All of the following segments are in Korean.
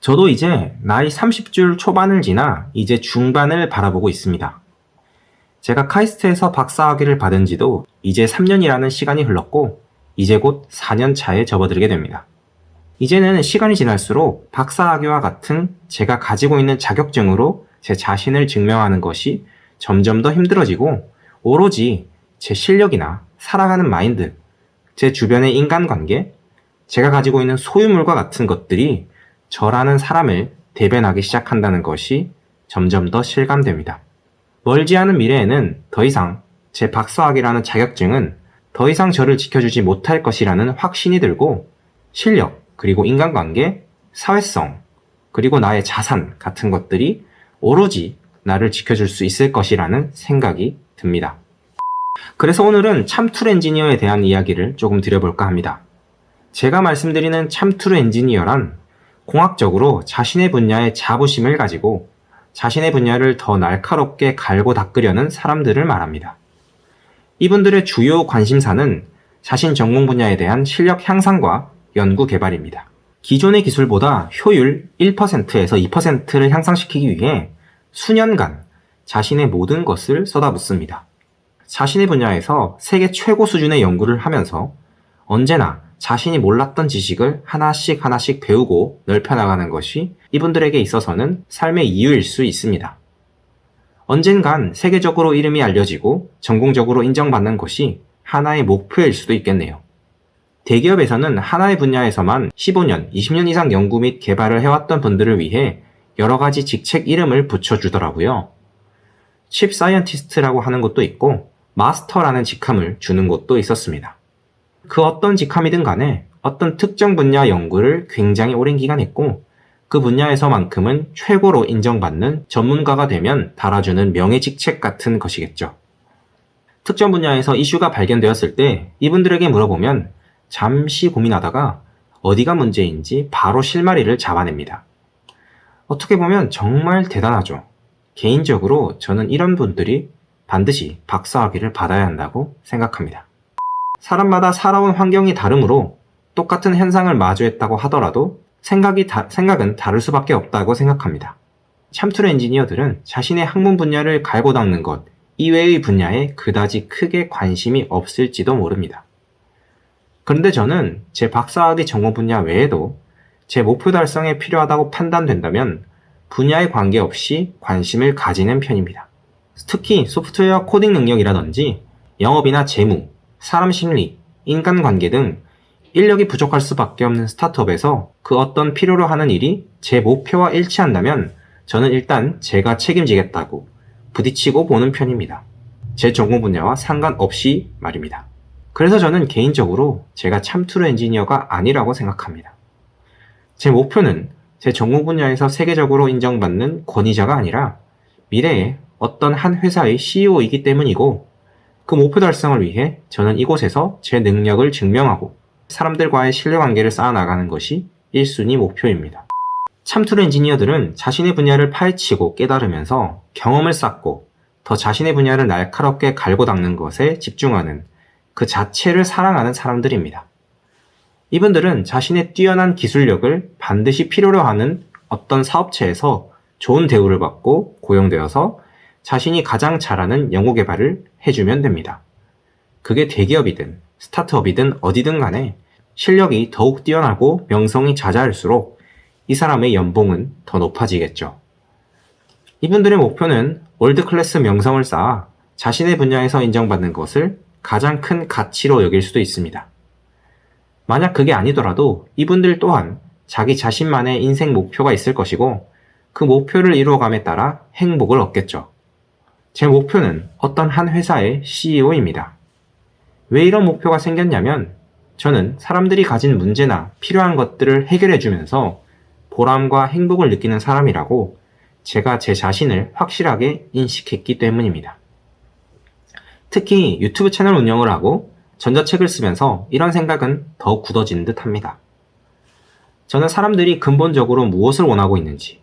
저도 이제 나이 30줄 초반을 지나 이제 중반을 바라보고 있습니다. 제가 카이스트에서 박사학위를 받은 지도 이제 3년이라는 시간이 흘렀고 이제 곧 4년 차에 접어들게 됩니다. 이제는 시간이 지날수록 박사학위와 같은 제가 가지고 있는 자격증으로 제 자신을 증명하는 것이 점점 더 힘들어지고 오로지 제 실력이나 살아가는 마인드, 제 주변의 인간관계, 제가 가지고 있는 소유물과 같은 것들이 저라는 사람을 대변하기 시작한다는 것이 점점 더 실감됩니다. 멀지 않은 미래에는 더 이상 제 박사학위라는 자격증은 더 이상 저를 지켜주지 못할 것이라는 확신이 들고 실력, 그리고 인간관계, 사회성, 그리고 나의 자산 같은 것들이 오로지 나를 지켜줄 수 있을 것이라는 생각이 듭니다. 그래서 오늘은 참툴 엔지니어에 대한 이야기를 조금 드려볼까 합니다. 제가 말씀드리는 참툴 엔지니어란 공학적으로 자신의 분야의 자부심을 가지고 자신의 분야를 더 날카롭게 갈고 닦으려는 사람들을 말합니다. 이분들의 주요 관심사는 자신 전공 분야에 대한 실력 향상과 연구 개발입니다. 기존의 기술보다 효율 1%에서 2%를 향상시키기 위해 수년간 자신의 모든 것을 쏟아붓습니다. 자신의 분야에서 세계 최고 수준의 연구를 하면서 언제나 자신이 몰랐던 지식을 하나씩 하나씩 배우고 넓혀나가는 것이 이분들에게 있어서는 삶의 이유일 수 있습니다. 언젠간 세계적으로 이름이 알려지고 전공적으로 인정받는 것이 하나의 목표일 수도 있겠네요. 대기업에서는 하나의 분야에서만 15년, 20년 이상 연구 및 개발을 해왔던 분들을 위해 여러 가지 직책 이름을 붙여주더라고요. 칩 사이언티스트라고 하는 것도 있고 마스터라는 직함을 주는 곳도 있었습니다. 그 어떤 직함이든 간에 어떤 특정 분야 연구를 굉장히 오랜 기간 했고 그 분야에서만큼은 최고로 인정받는 전문가가 되면 달아주는 명예 직책 같은 것이겠죠. 특정 분야에서 이슈가 발견되었을 때 이분들에게 물어보면 잠시 고민하다가 어디가 문제인지 바로 실마리를 잡아냅니다. 어떻게 보면 정말 대단하죠. 개인적으로 저는 이런 분들이 반드시 박사학위를 받아야 한다고 생각합니다. 사람마다 살아온 환경이 다르므로 똑같은 현상을 마주했다고 하더라도 생각이 다, 생각은 다를 수밖에 없다고 생각합니다. 참툴 엔지니어들은 자신의 학문 분야를 갈고 닦는 것 이외의 분야에 그다지 크게 관심이 없을지도 모릅니다. 그런데 저는 제 박사학위 전공 분야 외에도 제 목표 달성에 필요하다고 판단된다면 분야에 관계없이 관심을 가지는 편입니다. 특히 소프트웨어 코딩 능력이라든지 영업이나 재무, 사람 심리, 인간관계 등 인력이 부족할 수밖에 없는 스타트업에서 그 어떤 필요로 하는 일이 제 목표와 일치한다면 저는 일단 제가 책임지겠다고 부딪히고 보는 편입니다. 제 전공 분야와 상관없이 말입니다. 그래서 저는 개인적으로 제가 참투르 엔지니어가 아니라고 생각합니다. 제 목표는 제 전공 분야에서 세계적으로 인정받는 권위자가 아니라 미래에 어떤 한 회사의 CEO이기 때문이고 그 목표 달성을 위해 저는 이곳에서 제 능력을 증명하고 사람들과의 신뢰관계를 쌓아나가는 것이 1순위 목표입니다. 참투르 엔지니어들은 자신의 분야를 파헤치고 깨달으면서 경험을 쌓고 더 자신의 분야를 날카롭게 갈고 닦는 것에 집중하는 그 자체를 사랑하는 사람들입니다. 이분들은 자신의 뛰어난 기술력을 반드시 필요로 하는 어떤 사업체에서 좋은 대우를 받고 고용되어서 자신이 가장 잘하는 연구 개발을 해주면 됩니다. 그게 대기업이든 스타트업이든 어디든 간에 실력이 더욱 뛰어나고 명성이 잦아할수록 이 사람의 연봉은 더 높아지겠죠. 이분들의 목표는 월드 클래스 명성을 쌓아 자신의 분야에서 인정받는 것을 가장 큰 가치로 여길 수도 있습니다. 만약 그게 아니더라도 이분들 또한 자기 자신만의 인생 목표가 있을 것이고 그 목표를 이루어감에 따라 행복을 얻겠죠. 제 목표는 어떤 한 회사의 CEO입니다. 왜 이런 목표가 생겼냐면 저는 사람들이 가진 문제나 필요한 것들을 해결해 주면서 보람과 행복을 느끼는 사람이라고 제가 제 자신을 확실하게 인식했기 때문입니다. 특히 유튜브 채널 운영을 하고 전자책을 쓰면서 이런 생각은 더 굳어진 듯 합니다. 저는 사람들이 근본적으로 무엇을 원하고 있는지,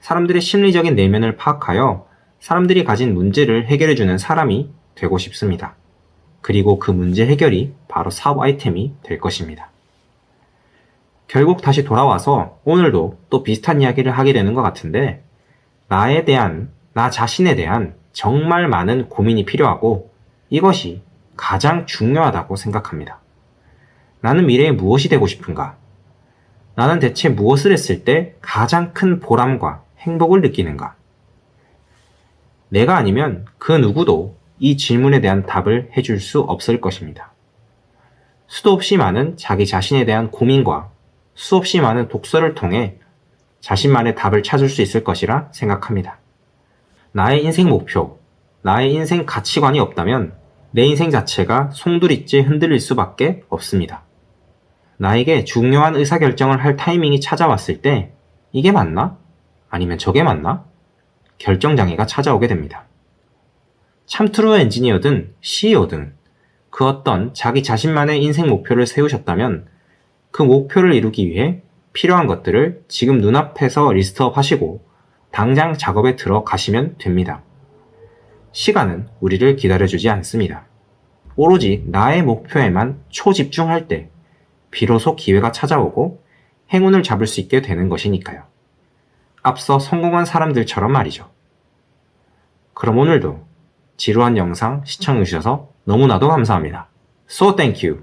사람들의 심리적인 내면을 파악하여 사람들이 가진 문제를 해결해주는 사람이 되고 싶습니다. 그리고 그 문제 해결이 바로 사업 아이템이 될 것입니다. 결국 다시 돌아와서 오늘도 또 비슷한 이야기를 하게 되는 것 같은데, 나에 대한, 나 자신에 대한 정말 많은 고민이 필요하고 이것이 가장 중요하다고 생각합니다. 나는 미래에 무엇이 되고 싶은가? 나는 대체 무엇을 했을 때 가장 큰 보람과 행복을 느끼는가? 내가 아니면 그 누구도 이 질문에 대한 답을 해줄 수 없을 것입니다. 수도 없이 많은 자기 자신에 대한 고민과 수없이 많은 독서를 통해 자신만의 답을 찾을 수 있을 것이라 생각합니다. 나의 인생 목표, 나의 인생 가치관이 없다면 내 인생 자체가 송두리째 흔들릴 수밖에 없습니다. 나에게 중요한 의사결정을 할 타이밍이 찾아왔을 때 이게 맞나? 아니면 저게 맞나? 결정장애가 찾아오게 됩니다. 참 트루 엔지니어든 CEO든 그 어떤 자기 자신만의 인생 목표를 세우셨다면 그 목표를 이루기 위해 필요한 것들을 지금 눈앞에서 리스트업 하시고 당장 작업에 들어가시면 됩니다. 시간은 우리를 기다려주지 않습니다. 오로지 나의 목표에만 초집중할 때 비로소 기회가 찾아오고 행운을 잡을 수 있게 되는 것이니까요. 앞서 성공한 사람들처럼 말이죠. 그럼 오늘도 지루한 영상 시청해주셔서 너무나도 감사합니다. So thank you.